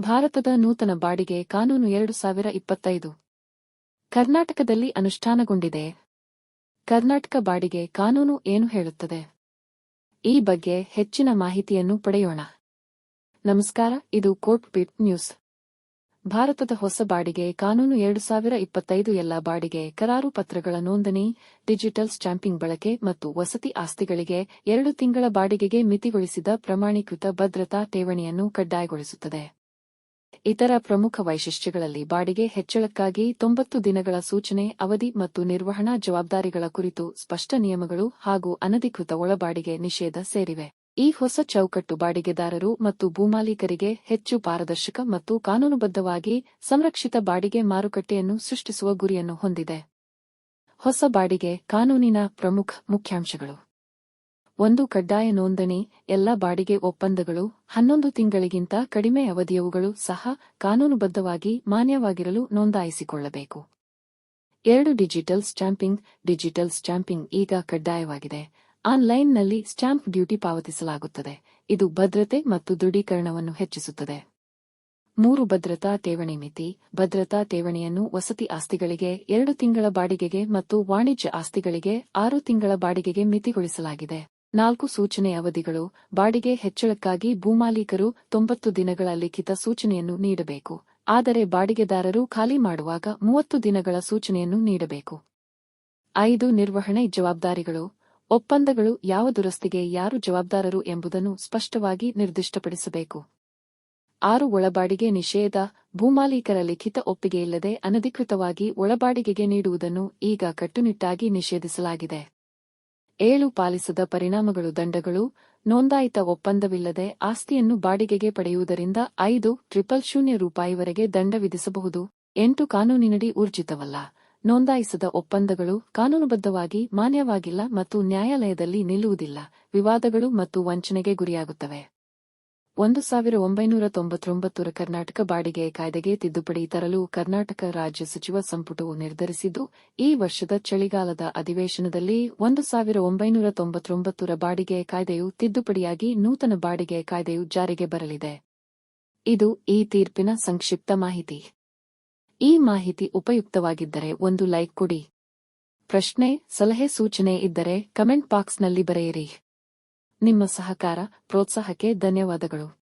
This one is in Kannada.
ಭಾರತದ ನೂತನ ಬಾಡಿಗೆ ಕಾನೂನು ಎರಡು ಸಾವಿರ ಇಪ್ಪತ್ತೈದು. ಕರ್ನಾಟಕದಲ್ಲಿ ಅನುಷ್ಠಾನಗೊಂಡಿದೆ. ಕರ್ನಾಟಕ ಬಾಡಿಗೆ ಕಾನೂನು ಏನು ಹೇಳುತ್ತದೆ? ಈ ಬಗ್ಗೆ ಹೆಚ್ಚಿನ ಮಾಹಿತಿಯನ್ನು ಪಡೆಯೋಣ. ನಮಸ್ಕಾರ, ಇದು ಕೋರ್ಟ್ ಬಿಟ್ ನ್ಯೂಸ್. ಭಾರತದ ಹೊಸ ಬಾಡಿಗೆ ಕಾನೂನು ಎರಡು ಸಾವಿರ ಇಪ್ಪತ್ತೈದು ಎಲ್ಲ ಬಾಡಿಗೆ ಕರಾರು ಪತ್ರಗಳ ನೋಂದಣಿ, ಡಿಜಿಟಲ್ ಸ್ಟ್ಯಾಂಪಿಂಗ್ ಬಳಕೆ ಮತ್ತು ವಸತಿ ಆಸ್ತಿಗಳಿಗೆ ಎರಡು ತಿಂಗಳ ಬಾಡಿಗೆಗೆ ಮಿತಿಗೊಳಿಸಿದ ಪ್ರಮಾಣೀಕೃತ ಭದ್ರತಾ ಠೇವಣಿಯನ್ನು ಕಡ್ಡಾಯಗೊಳಿಸುತ್ತದೆ. ಇತರ ಪ್ರಮುಖ ವೈಶಿಷ್ಟ್ಯಗಳಲ್ಲಿ ಬಾಡಿಗೆ ಹೆಚ್ಚಳಕ್ಕಾಗಿ ತೊಂಬತ್ತು ದಿನಗಳ ಸೂಚನೆ, ಅವಧಿ ಮತ್ತು ನಿರ್ವಹಣಾ ಜವಾಬ್ದಾರಿಗಳ ಕುರಿತು ಸ್ಪಷ್ಟ ನಿಯಮಗಳು ಹಾಗೂ ಅನಧಿಕೃತ ಒಳಬಾಡಿಗೆ ನಿಷೇಧ ಸೇರಿವೆ. ಈ ಹೊಸ ಚೌಕಟ್ಟು ಬಾಡಿಗೆದಾರರು ಮತ್ತು ಭೂಮಾಲೀಕರಿಗೆ ಹೆಚ್ಚು ಪಾರದರ್ಶಕ ಮತ್ತು ಕಾನೂನುಬದ್ಧವಾಗಿ ಸಂರಕ್ಷಿತ ಬಾಡಿಗೆ ಮಾರುಕಟ್ಟೆಯನ್ನು ಸೃಷ್ಟಿಸುವ ಗುರಿಯನ್ನು ಹೊಂದಿದೆ. ಹೊಸ ಬಾಡಿಗೆ ಕಾನೂನಿನ ಪ್ರಮುಖ ಮುಖ್ಯಾಂಶಗಳು. ಒಂದು ಕಡ್ಡಾಯ ನೋಂದಣಿ, ಎಲ್ಲ ಬಾಡಿಗೆ ಒಪ್ಪಂದಗಳು, ಹನ್ನೊಂದು ತಿಂಗಳಿಗಿಂತ ಕಡಿಮೆ ಅವಧಿಯವುಗಳು ಸಹ ಕಾನೂನುಬದ್ಧವಾಗಿ ಮಾನ್ಯವಾಗಿರಲು ನೋಂದಾಯಿಸಿಕೊಳ್ಳಬೇಕು. ಎರಡು ಡಿಜಿಟಲ್ ಸ್ಟ್ಯಾಂಪಿಂಗ್ ಡಿಜಿಟಲ್ ಸ್ಟ್ಯಾಂಪಿಂಗ್ ಈಗ ಕಡ್ಡಾಯವಾಗಿದೆ. ಆನ್ಲೈನ್ನಲ್ಲಿ ಸ್ಟ್ಯಾಂಪ್ ಡ್ಯೂಟಿ ಪಾವತಿಸಲಾಗುತ್ತದೆ. ಇದು ಭದ್ರತೆ ಮತ್ತು ದೃಢೀಕರಣವನ್ನು ಹೆಚ್ಚಿಸುತ್ತದೆ. ಮೂರು, ಭದ್ರತಾ ಠೇವಣಿ ಮಿತಿ. ಭದ್ರತಾ ಠೇವಣಿಯನ್ನು ವಸತಿ ಆಸ್ತಿಗಳಿಗೆ ಎರಡು ತಿಂಗಳ ಬಾಡಿಗೆಗೆ ಮತ್ತು ವಾಣಿಜ್ಯ ಆಸ್ತಿಗಳಿಗೆ ಆರು ತಿಂಗಳ ಬಾಡಿಗೆಗೆ ಮಿತಿಗೊಳಿಸಲಾಗಿದೆ. ನಾಲ್ಕು ಸೂಚನೆ ಅವಧಿಗಳು, ಬಾಡಿಗೆ ಹೆಚ್ಚಳಕ್ಕಾಗಿ ಭೂಮಾಲೀಕರು ತೊಂಬತ್ತು ದಿನಗಳ ಲಿಖಿತ ಸೂಚನೆಯನ್ನು ನೀಡಬೇಕು. ಆದರೆ ಬಾಡಿಗೆದಾರರು ಖಾಲಿ ಮಾಡುವಾಗ ಮೂವತ್ತು ದಿನಗಳ ಸೂಚನೆಯನ್ನು ನೀಡಬೇಕು. ಐದು ನಿರ್ವಹಣೆ ಜವಾಬ್ದಾರಿಗಳು. ಒಪ್ಪಂದಗಳು ಯಾವ ದುರಸ್ತಿಗೆ ಯಾರು ಜವಾಬ್ದಾರರು ಎಂಬುದನ್ನು ಸ್ಪಷ್ಟವಾಗಿ ನಿರ್ದಿಷ್ಟಪಡಿಸಬೇಕು. ಆರು ಒಳಬಾಡಿಗೆ ನಿಷೇಧ. ಭೂಮಾಲೀಕರ ಲಿಖಿತ ಒಪ್ಪಿಗೆಯಿಲ್ಲದೆ ಅನಧಿಕೃತವಾಗಿ ಒಳಬಾಡಿಗೆಗೆ ನೀಡುವುದನ್ನು ಈಗ ಕಟ್ಟುನಿಟ್ಟಾಗಿ ನಿಷೇಧಿಸಲಾಗಿದೆ. ಏಳು ಪಾಲಿಸದ ಪರಿಣಾಮಗಳು ದಂಡಗಳು, ನೋಂದಾಯಿತ ಒಪ್ಪಂದವಿಲ್ಲದೆ ಆಸ್ತಿಯನ್ನು ಬಾಡಿಗೆಗೆ ಪಡೆಯುವುದರಿಂದ ಐದು ಟ್ರಿಪಲ್ ಶೂನ್ಯ ರೂಪಾಯಿವರೆಗೆ ದಂಡ ವಿಧಿಸಬಹುದು. ಎಂಟು ಕಾನೂನಿನಡಿ ಊರ್ಜಿತವಲ್ಲ. ನೋಂದಾಯಿಸದ ಒಪ್ಪಂದಗಳು ಕಾನೂನುಬದ್ಧವಾಗಿ, ಮಾನ್ಯವಾಗಿಲ್ಲ ಮತ್ತು ನ್ಯಾಯಾಲಯದಲ್ಲಿ ನಿಲ್ಲುವುದಿಲ್ಲ. ವಿವಾದಗಳು ಮತ್ತು ವಂಚನೆಗೆ ಗುರಿಯಾಗುತ್ತವೆ. ಒಂದು ಸಾವಿರ ಒಂಬೈನೂರ ತೊಂಬತ್ತೊಂಬತ್ತರ ಕರ್ನಾಟಕ ಬಾಡಿಗೆ ಕಾಯ್ದೆಗೆ ತಿದ್ದುಪಡಿ ತರಲು ಕರ್ನಾಟಕ ರಾಜ್ಯ ಸಚಿವ ಸಂಪುಟವು ನಿರ್ಧರಿಸಿದ್ದು, ಈ ವರ್ಷದ ಚಳಿಗಾಲದ ಅಧಿವೇಶನದಲ್ಲಿ ಒಂದು ಸಾವಿರ ಒಂಬೈನೂರ ತೊಂಬತ್ತೊಂಬತ್ತರ ಬಾಡಿಗೆ ಕಾಯ್ದೆಯು ತಿದ್ದುಪಡಿಯಾಗಿ ನೂತನ ಬಾಡಿಗೆ ಕಾಯ್ದೆಯು ಜಾರಿಗೆ ಬರಲಿದೆ. ಇದು ಈ ತೀರ್ಪಿನ ಸಂಕ್ಷಿಪ್ತ ಮಾಹಿತಿ. ಈ ಮಾಹಿತಿ ಉಪಯುಕ್ತವಾಗಿದ್ದರೆ ಒಂದು ಲೈಕ್ ಕೊಡಿ. ಪ್ರಶ್ನೆ, ಸಲಹೆ, ಸೂಚನೆ ಇದ್ದರೆ ಕಮೆಂಟ್ ಬಾಕ್ಸ್ನಲ್ಲಿ ಬರೆಯಿರಿ. ನಿಮ್ಮ ಸಹಕಾರ ಪ್ರೋತ್ಸಾಹಕ್ಕೆ ಧನ್ಯವಾದಗಳು.